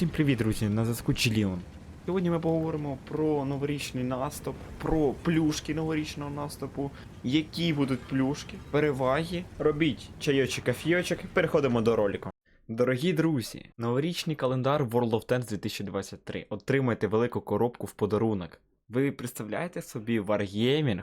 Усім привіт, друзі! На зв'язку Чіліон. Сьогодні ми поговоримо про новорічний наступ, про плюшки новорічного наступу, які будуть плюшки, переваги. Робіть чайочок, кафійочок, переходимо до ролику. Дорогі друзі, новорічний календар World of Tanks 2023. Отримайте велику коробку в подарунок. Ви представляєте собі Wargaming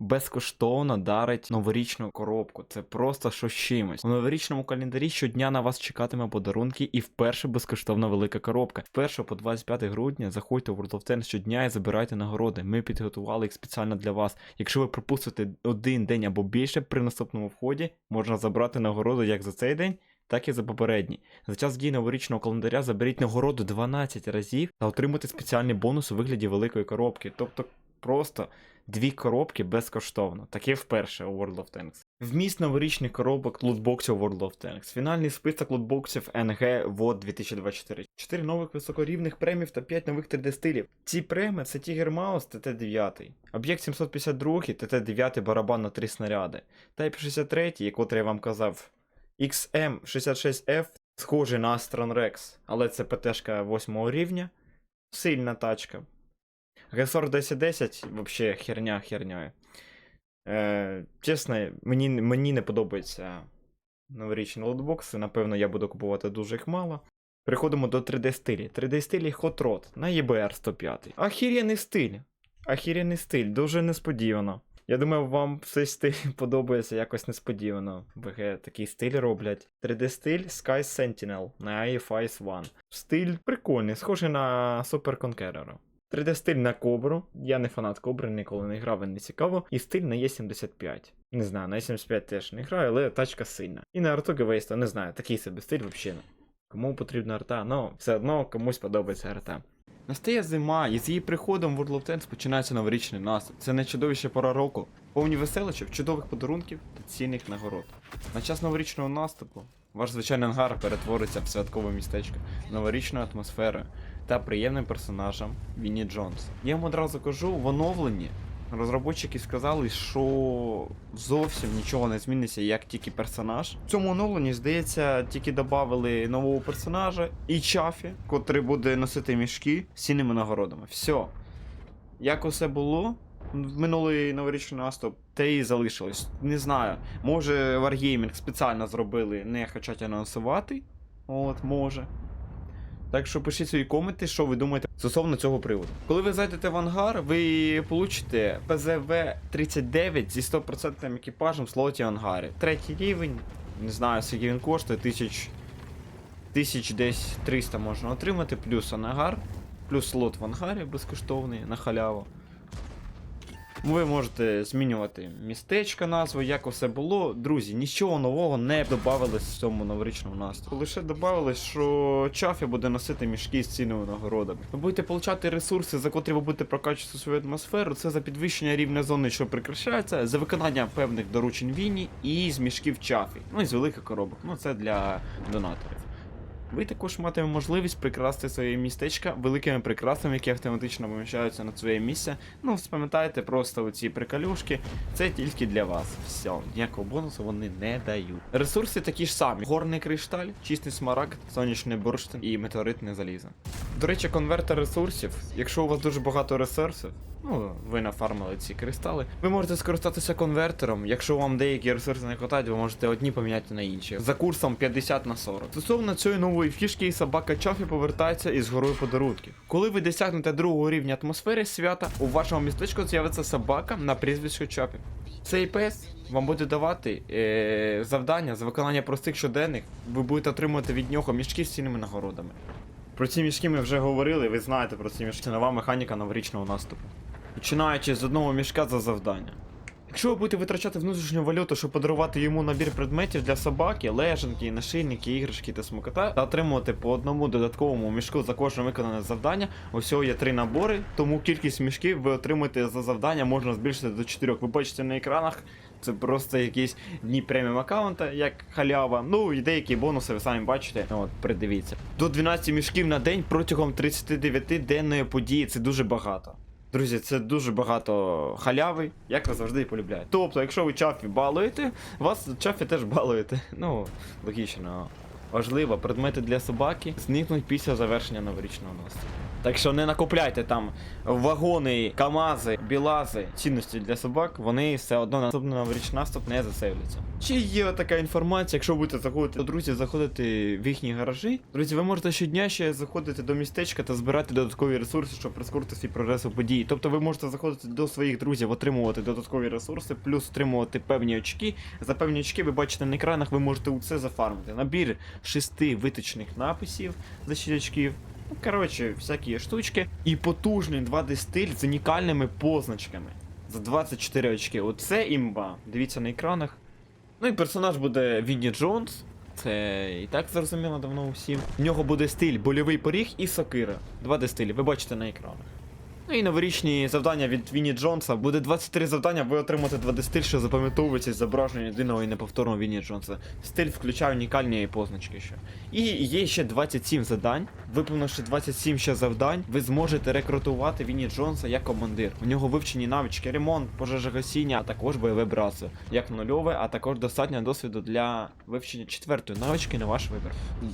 безкоштовно дарить новорічну коробку. Це просто що з чимось. У новорічному календарі щодня на вас чекатиме подарунки і вперше безкоштовна велика коробка. Вперше по 25 грудня заходьте в World of Tanks щодня і забирайте нагороди. Ми підготували їх спеціально для вас. Якщо ви пропустите один день або більше при наступному вході, можна забрати нагороду як за цей день. Так і за попередній. За час дії новорічного календаря заберіть нагороду 12 разів та отримайте спеціальний бонус у вигляді великої коробки. Тобто просто дві коробки безкоштовно. Таке вперше у World of Tanks. Вміст новорічних коробок лутбоксів World of Tanks. Фінальний список лутбоксів NG WOD 2024. 4 нових високорівних премів та 5 нових 3D стилів. Ці преми це Tiger Mouse ТТ-9, Об'єкт 752, ТТ-9 барабан на 3 снаряди. Type 63, який я вам казав, XM66F, схожий на Astron Rex, але це ПТшка 8 рівня. Сильна тачка. Ресор 1010 вообще херня херньою. Е, чесно, мені, мені не подобаються новорічні лотбокси. Напевно, я буду купувати дуже їх мало. Переходимо до 3D стилі. 3D стилі Hot Rod на EBR 105. Ахірєний стиль. Ахірєний стиль, дуже несподівано. Я думаю, вам цей стиль подобається якось несподівано. ВГ такий стиль роблять. 3D стиль Sky Sentinel на AFIS 1. Стиль прикольний, схожий на Super Conqueror. 3D стиль на кобру. Я не фанат кобри, ніколи не грав, і не цікаво. І стиль на Е75. Не знаю, на Е75 теж не граю, але тачка сильна. І на арту Гевейста, не знаю, такий собі стиль взагалі. Кому потрібна арта, ну все одно комусь подобається арта. Настає зима, і з її приходом в World of Tanks починається новорічний наступ. Це найчудовіша пора року. Повні веселищів, чудових подарунків та цінних нагород. На час новорічного наступу ваш звичайний ангар перетвориться в святкове містечко, новорічною атмосферою та приємним персонажем Вінні Джонс. Я вам одразу кажу, в оновленні розробники сказали, що зовсім нічого не зміниться, як тільки персонаж. В цьому оновленні, здається, тільки додали нового персонажа і Чафі, котрий буде носити мішки з цінними нагородами. Все. Як усе було в минулий новорічний наступ, те і залишилось. Не знаю. Може, Wargaming спеціально зробили, не хочуть анонсувати. От, може. Так що пишіть свої коменти, що ви думаєте стосовно цього приводу. Коли ви зайдете в ангар, ви получите ПЗВ-39 зі 100% екіпажем в слоті ангарі. Третій рівень, не знаю, скільки він коштує, тисяч. Тисяч десь 300 можна отримати, плюс ангар, плюс слот в ангарі безкоштовний на халяву. Ви можете змінювати містечка, назву, як усе було. Друзі, нічого нового не додавалось в цьому новорічному настрою. Лише додавалось, що Чафі буде носити мішки з цінними нагородами. Ви будете получати ресурси, за котрі ви будете прокачувати свою атмосферу. Це за підвищення рівня зони, що прикрашається, за виконання певних доручень війні і з мішків Чафі. Ну і з великих коробок. Ну це для донаторів. Ви також матимете можливість прикрасти своє містечка великими прикрасами, які автоматично поміщаються на своє місце. Ну, спам'ятайте просто оці приколюшки, це тільки для вас. Все, ніякого бонусу вони не дають. Ресурси такі ж самі: горний кришталь, чистий смарагд, сонячний бурштин і метеоритне залізо. До речі, конвертер ресурсів, якщо у вас дуже багато ресурсів, ну, ви нафармили ці кристали, ви можете скористатися конвертером. Якщо вам деякі ресурси не хватають, ви можете одні поміняти на інші. За курсом 50 на 40. Стосовно цієї нової фішки, собака Чафі повертається із горою подарунків. Коли ви досягнете другого рівня атмосфери свята, у вашому містечку з'явиться собака на прізвисько Чапі. Цей пес вам буде давати е- завдання за виконання простих щоденних, ви будете отримувати від нього мішки з цінними нагородами. Про ці мішки ми вже говорили, ви знаєте про ці мішки. Нова механіка новорічного наступу. Починаючи з одного мішка за завдання. Якщо ви будете витрачати внутрішню валюту, щоб подарувати йому набір предметів для собаки, лежанки, нашийники, іграшки та смокота, та отримувати по одному додатковому мішку за кожне виконане завдання, усього є три набори, тому кількість мішків ви отримуєте за завдання можна збільшити до 4. Ви бачите на екранах, це просто якісь дні преміум аккаунта, як халява. Ну і деякі бонуси ви самі бачите. Ну, От, придивіться. До 12 мішків на день протягом 39 денної події це дуже багато. Друзі, це дуже багато халяви, як ви завжди і полюбляєте. Тобто, якщо ви чафі балуєте, вас чафі теж балуєте. Ну, логічно. важливо, предмети для собаки зникнуть після завершення новорічного наступу. Так що не накопляйте там вагони, камази, білази, цінності для собак, вони все одно на наступний новорічний наступ не засейвляться. Чи є така інформація, якщо будете заходити до друзів, заходити в їхні гаражі? Друзі, ви можете щодня ще заходити до містечка та збирати додаткові ресурси, щоб прискорити свій прогрес у події. Тобто ви можете заходити до своїх друзів, отримувати додаткові ресурси, плюс отримувати певні очки. За певні очки ви бачите на екранах, ви можете у це зафармити. Набір шести витичних написів за 6 очків. Ну, коротше, всякі штучки. І потужний 2D стиль з унікальними позначками. За 24 очки. Оце імба. Дивіться на екранах. Ну і персонаж буде Вінні Джонс. Це і так зрозуміло давно усім. В нього буде стиль больовий поріг і сокира. Два d стилі, ви бачите на екранах. Ну і новорічні завдання від Вінні Джонса. Буде 23 завдання, ви отримаєте 2D стиль, що запам'ятовується зображення єдиного і неповторного Вінні Джонса. Стиль включає унікальні позначки ще. І є ще 27 завдань. Виповнивши 27 ще завдань, ви зможете рекрутувати Вінні Джонса як командир. У нього вивчені навички ремонт, пожежогасіння, а також бойове братство. Як нульове, а також достатньо досвіду для вивчення четвертої навички на ваш вибір.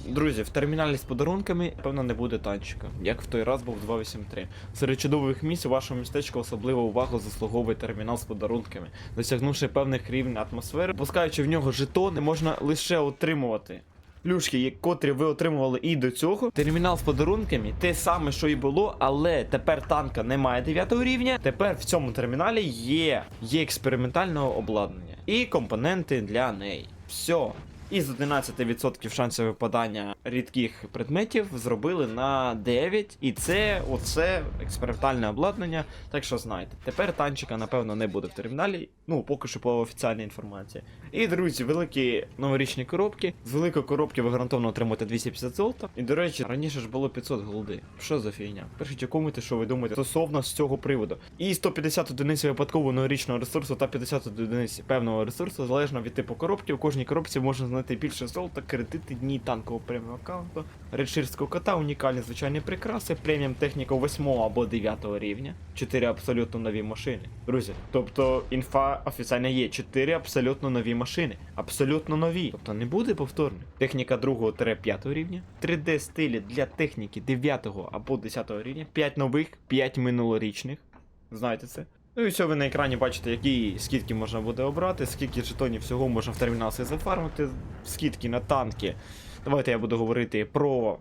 Друзі, в терміналі з подарунками, певно, не буде танчика, як в той раз був 283. Серед чудових місць у вашому містечку особливу увагу заслуговує термінал з подарунками. Досягнувши певних рівнів атмосфери, пускаючи в нього жетони, можна лише отримувати. Плюшки, котрі ви отримували і до цього. Термінал з подарунками те саме, що і було, але тепер танка немає 9 рівня. Тепер в цьому терміналі є, є експериментального обладнання і компоненти для неї. Все. І з 11% шансів випадання рідких предметів зробили на 9. І це оце експериментальне обладнання. Так що знайте, тепер танчика, напевно, не буде в терміналі. Ну, поки що по офіціальній інформації. І, друзі, великі новорічні коробки. З великої коробки ви гарантовано отримаєте 250 золота. І, до речі, раніше ж було 500 голди. Що за фігня? Пишіть у коменти, що ви думаєте стосовно з цього приводу. І 150 одиниць випадкового новорічного ресурсу та 50 одиниць певного ресурсу, залежно від типу коробки. У кожній коробці можна знайти більше золота, кредити, дні танкового преміум аккаунту, редширського кота, унікальні звичайні прикраси, преміум техніка 8 або 9 рівня, 4 абсолютно нові машини. Друзі, тобто інфа офіційна є 4 абсолютно нові машини. Абсолютно нові. Тобто не буде повторних. Техніка 2-5 рівня, 3D стилі для техніки 9 або 10 рівня, 5 нових, 5 минулорічних. Знаєте це? Ну і все, ви на екрані бачите, які скидки можна буде обрати, скільки жетонів всього можна в термінал собі зафармити, скидки на танки. Давайте я буду говорити про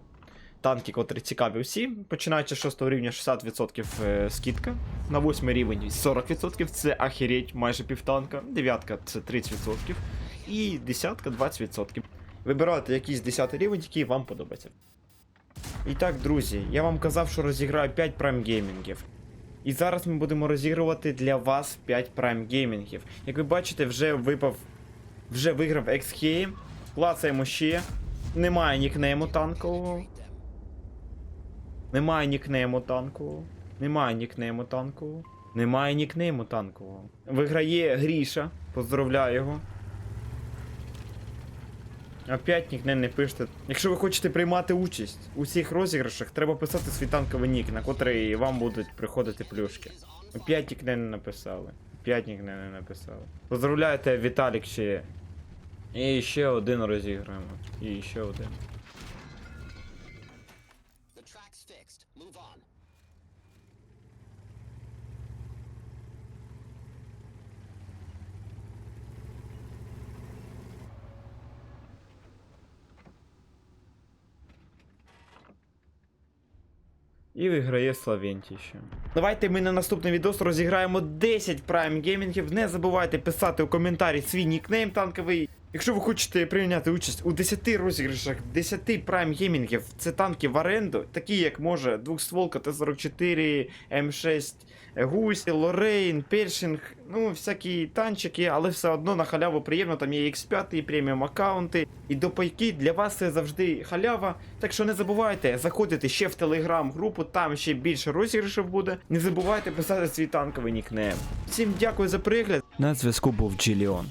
танки, котрі цікаві всім. Починаючи з 6 рівня 60% е, скидка. На 8 рівень 40%, це ахереть, майже півтанка. Дев'ятка це 30%. І десятка 20%. Вибирайте якийсь 10 рівень, який вам подобається. І так, друзі, я вам казав, що розіграю 5 Prime геймінгів. І зараз ми будемо розігрувати для вас 5 Prime геймінгів. Як ви бачите, вже випав. Вже виграв XHE. Клацаємо ще. Немає нікнейму танкового. Немає нікнейму танкового. Немає нікнейму танкового. Немає нікнейму танкового. Виграє Гріша. Поздравляю його. Опять нікнейм не пишете. Якщо ви хочете приймати участь у всіх розіграшах, треба писати свій танковий нік, на котрий вам будуть приходити плюшки. Опять нікнейм не написали. Опять нікнейм не написали. Поздравляйте, Віталік ще. І ще один розіграємо. І ще один. І виграє Славенті ще. Давайте ми на наступний відос розіграємо 10 Prime геймінгів. Не забувайте писати у коментарі свій нікнейм танковий. Якщо ви хочете прийняти участь у 10 розіграшах 10 Prime геймінгів, це танки в оренду, такі як може двохстволка Т-44, М6, Гусь, Лорейн, Першинг, ну всякі танчики, але все одно на халяву приємно, там є X5, і преміум аккаунти. І до пайки для вас це завжди халява. Так що не забувайте заходити ще в телеграм-групу, там ще більше розіграшів буде. Не забувайте писати свій танковий нікнейм. Всім дякую за перегляд. На зв'язку був Джиліон.